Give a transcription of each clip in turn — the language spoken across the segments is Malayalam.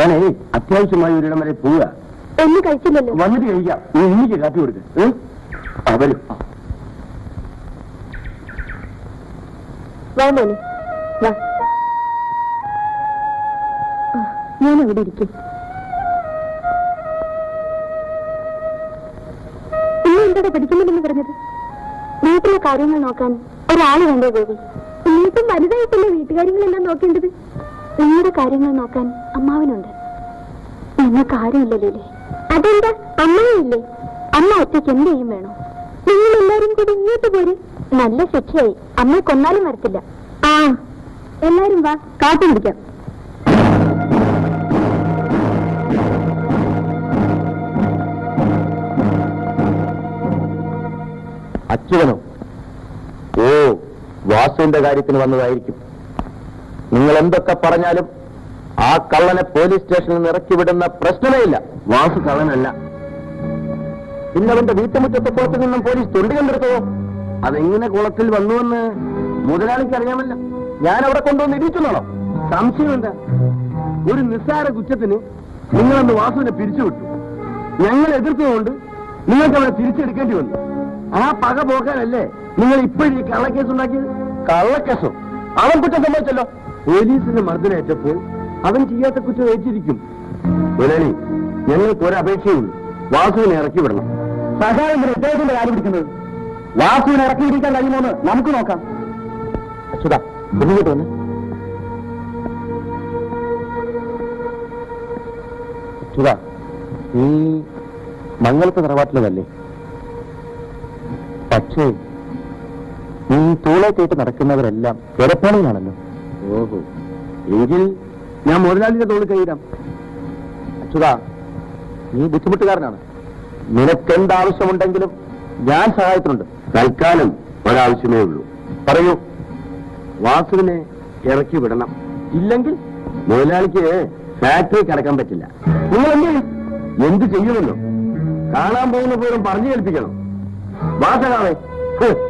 ഞാനേ അത്യാവശ്യമായി ഒരിടം വരെ പോവുക. ഒന്നും കഴിച്ചില്ലല്ലോ വന്നിട്ട് കഴിക്കാം. നീ എനിക്ക് കാട്ടി കൊടുക്ക്. ഏ? ആ, വാ ഞാൻ ഇവിടെ ഇരിക്കും. നീ എന്തോടെ പഠിക്കുന്നില്ലെന്ന് പറഞ്ഞത്? വീട്ടിലെ കാര്യങ്ങൾ നോക്കാൻ ഒരാൾ വേണ്ടേ ഗോപി ഇനിയിപ്പം വലുതായിട്ടല്ലേ വീട്ടുകാര്യങ്ങളെല്ലാം നോക്കേണ്ടത്? നിങ്ങളുടെ കാര്യങ്ങൾ നോക്കാൻ അമ്മാവനുണ്ട്? നിങ്ങൾക്ക് ആരുമില്ലല്ലേ അതെന്താ? അമ്മയില്ലേ? അമ്മ ഒറ്റയ്ക്ക് എന്ത് ചെയ്യും വേണോ? നിങ്ങൾ എല്ലാരും കൂടി ഇങ്ങോട്ട് പോര്. നല്ല ശിക്ഷയായി. അമ്മ കൊന്നാലും വരത്തില്ല. ആ എല്ലാരും വാ കാത്തു പിടിക്കാം അച്യുതനോ? ഓ വാസുവിന്റെ കാര്യത്തിന് വന്നതായിരിക്കും. നിങ്ങൾ എന്തൊക്കെ പറഞ്ഞാലും ആ കള്ളനെ പോലീസ് സ്റ്റേഷനിൽ നിന്ന് ഇറക്കി വിടുന്ന പ്രശ്നമേ ഇല്ല. വാസു കള്ളനല്ല. പിന്നെ അവന്റെ വീട്ടുമുറ്റത്തെ കുളത്തിൽ നിന്നും പോലീസ് തൊണ്ടി കണ്ടെടുത്തോ അതെങ്ങനെ കുളത്തിൽ വന്നുവെന്ന് മുതലാളിക്ക് അറിയാമല്ല. ഞാൻ അവിടെ കൊണ്ടുവന്ന് ഇരിക്കുന്നുണ്ടോ സംശയം എന്താ ഒരു നിസ്സാര കുറ്റത്തിന് നിങ്ങളന്ന് വാസുവിനെ പിരിച്ചുവിട്ടു. ഞങ്ങൾ എതിർത്തുകൊണ്ട് നിങ്ങൾക്ക് അവനെ തിരിച്ചെടുക്കേണ്ടി വന്നു. ആ പക പോക്കാനല്ലേ നിങ്ങൾ ഇപ്പോഴും ഈ കള്ളക്കേസ് ഉണ്ടാക്കിയത്? കള്ളക്കേസോ? അവൻ കുറ്റം സംഭവിച്ചല്ലോ പോലീസിന് മർദ്ദനേറ്റപ്പോൾ അവൻ ചെയ്യാത്ത കുറ്റം ഏറ്റിരിക്കും. മുരളി ഞങ്ങൾക്ക് ഒരു അപേക്ഷയുള്ളൂ വാസുവിനെ ഇറക്കി വിടണം. സഹായം ഇദ്ദേഹത്തിന്റെ കാര്യം പിടിക്കുന്നത്. വാസുവിനെ ഇറക്കിയിരിക്കാൻ കഴിയുമോന്ന് നമുക്ക് നോക്കാം. അച്യുത ഇങ്ങോട്ട് വന്ന്. അച്യുത ഈ മംഗളത്തെ തറവാട്ടിലതല്ലേ? പക്ഷേ നീ കേട്ട് നടക്കുന്നവരെല്ലാം പുറപ്പാടിലാണല്ലോ ഓഹോ. എങ്കിൽ ഞാൻ മുതലാളിയുടെ തോളിൽ കൈയിടാം അച്യുതാ നീ ബുദ്ധിമുട്ടുകാരനാണ്. നിനക്കെന്താവശ്യമുണ്ടെങ്കിലും ഞാൻ സഹായത്തിനുണ്ട് തൽക്കാലം ഒരാവശ്യമേ ഉള്ളൂ. പറയൂ വാസുവിനെ ഇറക്കി വിടണം. ഇല്ലെങ്കിൽ മുതലാളിക്ക് ഫാക്ടറി കിടക്കാൻ പറ്റില്ല. നിങ്ങൾ എന്ത് ചെയ്യും? എന്ത് ചെയ്യുമല്ലോ കാണാൻ പോകുന്ന പോലും പറഞ്ഞു കേൾപ്പിക്കണം. വാസകാവേ.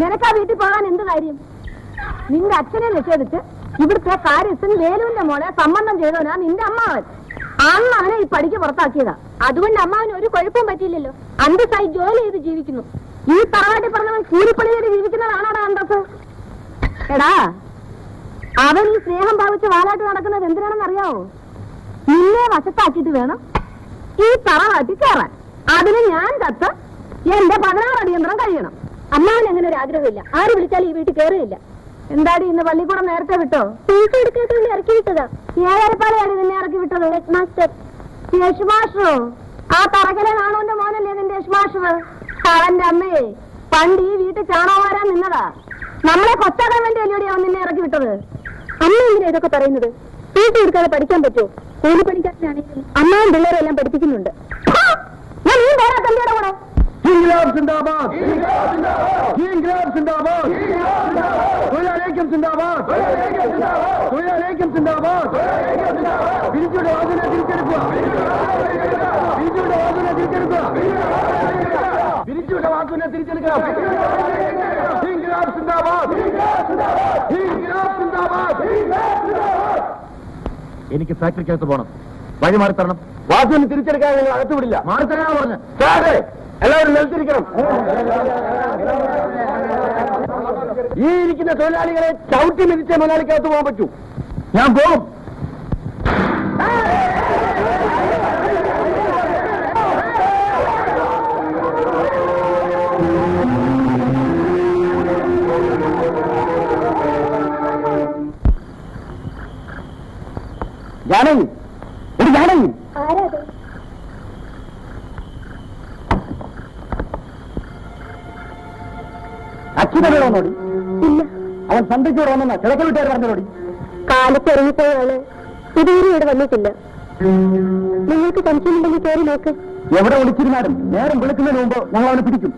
നിനക്ക് ആ വീട്ടിൽ പോകാൻ എന്ത് കാര്യം? നിന്റെ അച്ഛനെ നിഷേധിച്ച് ഇവിടുത്തെ കാര്യത്തിന് വേലുവിന്റെ മോളെ സംബന്ധം ചെയ്തവനാ നിന്റെ അമ്മാവൻ. അന്ന് അവനെ ഈ പഠിക്ക് പുറത്താക്കിയതാ. അതുകൊണ്ട് അമ്മാവന് ഒരു കുഴപ്പവും പറ്റിയില്ലല്ലോ. അന്തസ്സായി ജോലി ചെയ്ത് ജീവിക്കുന്നു. ഈ തറവാട്ടിൽ പറഞ്ഞവൻ കൂലിപ്പണി ചെയ്ത് ജീവിക്കുന്നതാണോടാ അന്തസ് എടാ അവൻ ഈ സ്നേഹം ഭാവിച്ച് വാലാട്ട് നടക്കുന്നത് എന്തിനാണെന്ന് അറിയാവോ? നിന്നെ വശത്താക്കിയിട്ട് വേണം ഈ തറവാട്ടിൽ കയറാൻ. അതിന് ഞാൻ കത്ത് എന്റെ പതിനാറ് അടിയന്തരം കഴിയണം. അമ്മാവൻ അങ്ങനെ ഒരു ആഗ്രഹമില്ല. ആര് വിളിച്ചാലും ഈ വീട്ടിൽ കയറിയില്ല എന്താടി ഇന്ന് പള്ളിക്കൂടം നേരത്തെ വിട്ടോ? ഫീസ് എടുക്കാത്തതിന് ഇറക്കി വിട്ടതാ. ഏഴരപ്പാളയാണ് നിന്നെ ഇറക്കി വിട്ടത് ഹെഡ് മാസ്റ്റർ. യശ് ആ തറകലെ നാണോന്റെ മോനല്ലേ നിന്റെ യശ് അവന്റെ അമ്മയെ പണ്ട് ഈ വീട്ടിൽ ചാണോ വരാൻ നിന്നതാ. നമ്മളെ കൊച്ചാക്കാൻ വേണ്ടി അല്ലയോടി അവൻ നിന്നെ ഇറക്കി വിട്ടത്? അമ്മ എന്തിനാ ഇതൊക്കെ പറയുന്നത്? വീട്ടിൽ എടുക്കാതെ പഠിക്കാൻ പറ്റുമോ? കൂലി പഠിക്കാനാണെങ്കിലും അമ്മയും പിള്ളേരെല്ലാം പഠിപ്പിക്കുന്നുണ്ട്. ഞാൻ ഈ വേറെ തന്നെയുടെ കൂടെ ഇൻക്ലാബ് സിന്ദാബാദ്. ഇൻക്ലാബ് സിന്ദാബാദ്. തൊഴിലാളിക്കും സിന്ദാബാദ്. തൊഴിലാളിക്കും സിന്ദാബാദ്. തിരിച്ചുവിടെ വാതിനെ തിരിച്ചെടുക്കുക. തിരിച്ചുവിടെ വാതിനെ തിരിച്ചെടുക്കുക. തിരിച്ചുവിടെ വാതിനെ തിരിച്ചെടുക്കണം ഇൻക്ലാബ് സിന്ദാബാദ്. ഇൻക്ലാബ് സിന്ദാബാദ്. എനിക്ക് ഫാക്ടറിക്കകത്ത് പോകണം വഴി മാറി തരണം വാസുവിന് തിരിച്ചെടുക്കാൻ നിങ്ങൾ അകത്ത് വിടില്ല. മാറി തരാനാ പറഞ്ഞു എല്ലാവരും നിലത്തിരിക്കണം. ഈ ഇരിക്കുന്ന തൊഴിലാളികളെ ചവിട്ടി മിതിച്ച മലയാളിക്കകത്ത് പോകാൻ പറ്റൂ. ഞാൻ പോകും. ജാനകി ഒരു ജാനകി. അച്യുതനെ വന്നോടി ഇല്ല അവൻ സന്ധ്യയ്ക്ക് വന്നെന്നാ കിഴക്കൽ വീട്ടുകാർ പറഞ്ഞോടി കാലത്ത് ഇറങ്ങിപ്പോയാണ് ഇതുവരെ ഇവിടെ വന്നിട്ടില്ല. നിങ്ങൾക്ക് സംശയമുണ്ടെങ്കിൽ കയറി നോക്ക്. എവിടെ വിളിച്ചിരുന്നാലും നേരം വിളിക്കുന്നതിന് മുമ്പ് ഞങ്ങൾ അവനെ പിടിക്കും.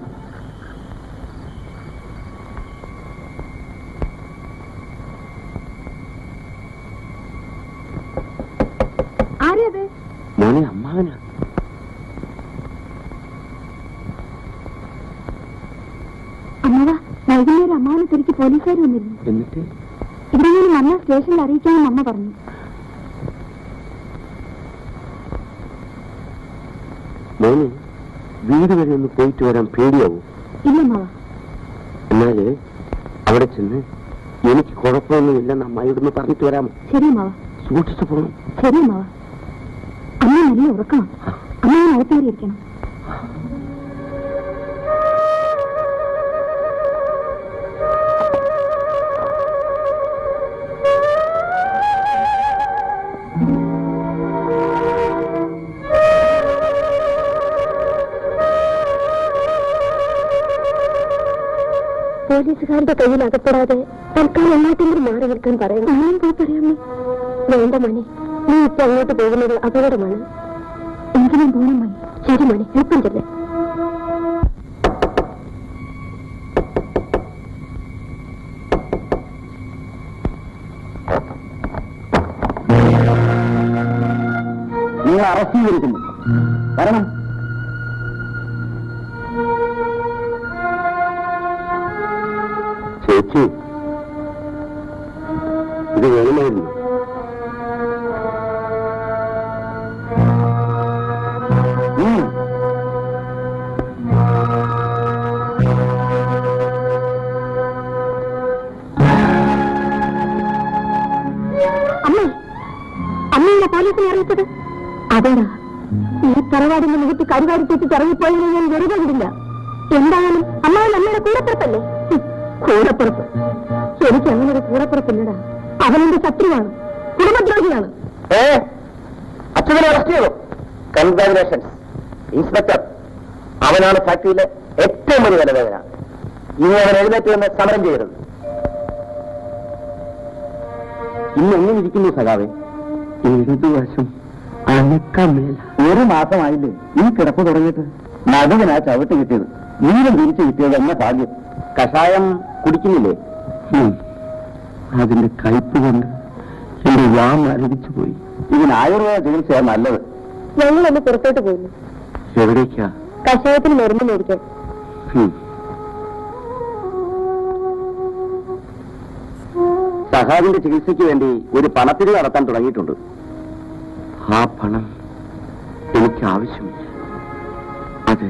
മോനെ അമ്മാവനാ. തിരിച്ച് പോലീസുകാർ വന്നിരുന്നു. എന്നിട്ട്? ഇവിടെ ഞാൻ വന്ന സ്റ്റേഷനിൽ അറിയിക്കാമെന്ന് അമ്മ പറഞ്ഞു. മോന് വീട് വരെ ഒന്ന് പോയിട്ട് വരാൻ പേടിയാവും? ഇല്ല മാവ. എന്നാൽ അവിടെ ചെന്ന് എനിക്ക് കുഴപ്പമൊന്നുമില്ലെന്ന് അമ്മായിയോടൊന്ന് പറഞ്ഞിട്ട് വരാമോ? ശരി മാവ. സൂക്ഷിച്ചു പോകണം ശരി മാവ. അമ്മ നല്ല ഉറക്കണം അമ്മ അകത്തേറിയിരിക്കണം പോലീസുകാരുടെ കയ്യിൽ അകപ്പെടാതെ തൽക്കാലം എങ്ങോട്ടെങ്കിലും മാറി നിൽക്കാൻ പറയണം ഞാനും പോയി പറയാമേ? വേണ്ട മണി. നീ ഇപ്പൊ അങ്ങോട്ട് പോകുന്നത് അപകടമാണ്. എങ്കിലും പോകണം മണി. ശരി മണി എളുപ്പം ചെല്ലേ. നിങ്ങൾ അറസ്റ്റ് ചെയ്തിരിക്കുന്നു. വരണം. ചേച്ചി ഇത് വേണമായിരുന്നു. അതേടാ ഈ തറവാടിന്റെ മുഖത്ത് കരുവാരി തെറ്റി ഇറങ്ങിപ്പോയതിനെ ഞാൻ വെറുതെ വിടില്ല. എന്തായാലും അമ്മ അമ്മയുടെ കൂടപ്പുറത്തല്ലേ ഹും, കൂടപ്പുറത്ത് എനിക്ക് അങ്ങനെ ഒരു കൂടപ്പുറത്തില്ലടാ അവനെന്റെ ശത്രുവാണ്. കുടുംബദ്രോഹിയാണ്. ഏ? അച്ഛനെ അറസ്റ്റ് ചെയ്തു. കൺഗ്രാജുലേഷൻസ് ഇൻസ്പെക്ടർ അവനാണ് ഫാക്ടറിയിലെ ഏറ്റവും വലിയ തലവേദന ഇനി അവൻ എഴുന്നേറ്റ് വന്ന് സമരം ചെയ്യരുത്. ഇന്ന് എങ്ങനെ ഇരിക്കുന്നു സഖാവേ? ഏഴു വർഷം ഒരു മാസമായില്ലേ ഈ കിടപ്പ് തുടങ്ങിയിട്ട്? നടുവിനാ ചവിട്ട് കിട്ടിയത്. വീണ്ടും തിരിച്ചു കിട്ടിയത് എന്ന ഭാഗ്യം. കഷായം കുടിക്കുന്നില്ലേ? അതിന്റെ കയ്പ് കൊണ്ട് എന്റെ വാ മരവിച്ചു പോയി. ഇതിന് ആയുർവേദ ചികിത്സയാണ് നല്ലത്. ഞങ്ങളൊന്ന് പുറത്തോട്ട് പോകുന്നു എവിടേക്കാ? കഷായത്തിന് മരുന്ന് മേടിക്കാൻ. ഹും. സഹാബിന്റെ ചികിത്സയ്ക്ക് വേണ്ടി ഒരു പണത്തിരി നടത്താൻ തുടങ്ങിയിട്ടുണ്ട്. ആ പണം എനിക്ക് ആവശ്യമില്ല അത്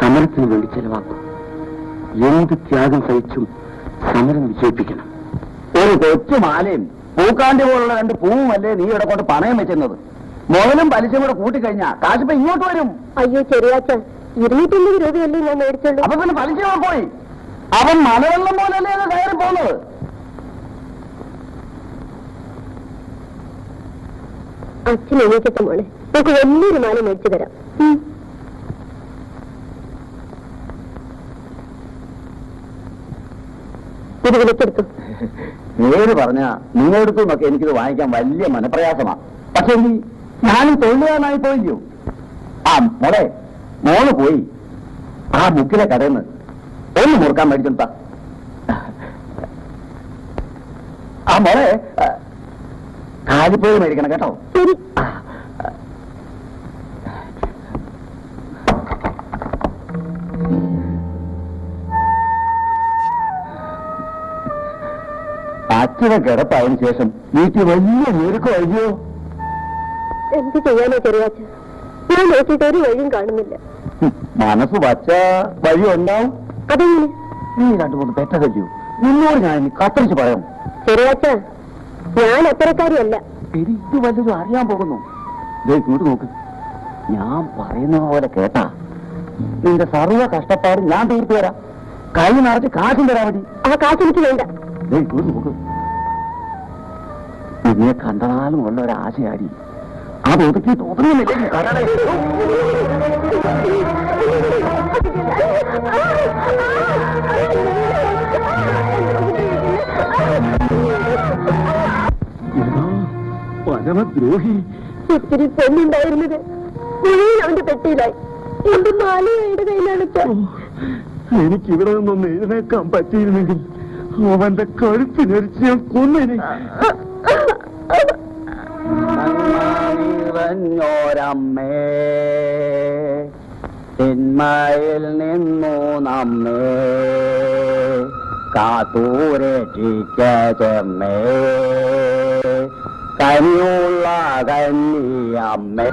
സമരത്തിന് വേണ്ടി ചെലവാക്കും. എന്ത് ത്യാഗം സഹിച്ചും സമരം വിജയിപ്പിക്കണം. ഒരു കൊച്ചു മാലയും പൂക്കാണ്ടി പോലുള്ള രണ്ട് പൂവുമല്ലേ നീ ഇവിടെ കൊണ്ട് പണയം വെച്ചിരുന്നത് മുതലും പലിശയും കൂടെ കൂട്ടിക്കഴിഞ്ഞാ കാശിപ്പ ഇങ്ങോട്ട് വരും. അയ്യോ ചെറിയാച്ച ഇരുന്നൂറ്റമ്പത് രൂപയല്ലേ ഞാൻ മേടിച്ചുള്ളൂ. അപ്പൊ പിന്നെ പലിശ പോയി. അവൻ മലവെള്ളം പോലല്ലേ അത് കയറി പോകുന്നത്? അച്ഛൻ എണീക്കട്ടെ മോളെ. നമുക്ക് വലിയൊരു മാല മേടിച്ചു തരാം. ഇത് വിളിച്ചെടുത്തു നേര് പറഞ്ഞ നിങ്ങളെടുത്തു നിന്നൊക്കെ എനിക്കിത് വാങ്ങിക്കാൻ വലിയ മനപ്രയാസമാ. പക്ഷെ എങ്കിൽ ഞാനും തൊഴിലുകാരനായി പോയില്ലോ ആ മോളെ മോൾ പോയി. ആ മുക്കിലെ കടയിൽ നിന്ന് ഒന്ന് മുറുക്കാൻ മേടിച്ചെടുത്ത. ആ മോളെ കാലിപ്പോയി മേടിക്കണം കേട്ടോ. ശരി. അച്ഛനെ കിടപ്പായതിനു ശേഷം വീട്ടിൽ വലിയ ഞെരുക്കം അയ്യോ? എന്ത് ചെയ്യാനോ ചെറിയാച്ച ഞാൻ നോക്കിയിട്ട് ഒരു വഴിയും കാണുന്നില്ല. മനസ്സ് വച്ച വഴി ഉണ്ടാവും അതെങ്ങനെ? നീ രണ്ടു മൂന്ന് പെറ്റതല്ലയോ നിന്നോട് ഞാൻ കത്തറിച്ച് പറയാം. ചെറിയാച്ച ഞാൻ അത്തരക്കാരിയല്ല എനിക്ക് വല്ലതും അറിയാൻ പോകുന്നു. ഇങ്ങോട്ട് നോക്ക്. ഞാൻ പറയുന്ന പോലെ കേട്ടാ. നിന്റെ സർവ കഷ്ടപ്പാട് ഞാൻ തീർത്തു തരാം കൈ നിറച്ച് കാശും തരാൻ മതി ആ കാശ് എനിക്ക് വേണ്ട. നിന്നെ കണ്ടനാലും ഉള്ള ഒരു ആശയാടി. അത് ഒതുക്കി തോന്നുന്നില്ലേ പരമദ്രോഹി. ഒത്തിരി പൊന്നുണ്ടായിരുന്നത് മുഴുവൻ അവന്റെ പെട്ടിയിലായി. എന്റെ മാലയുടെ കയ്യിലാണ് എനിക്ക് ഇവിടെ നിന്നൊന്ന് എഴുന്നേക്കാൻ പറ്റിയിരുന്നെങ്കിൽ അവന്റെ കഴുത്തിനരിച്ച് ഞാൻ കൊന്നിനി. ോരമ്മേ തിന്മയിൽ നിന്നു നമ്മേ കാത്തൂരക്ഷിക്കമ്മേ കനിയുള്ള കന്നിയമ്മേ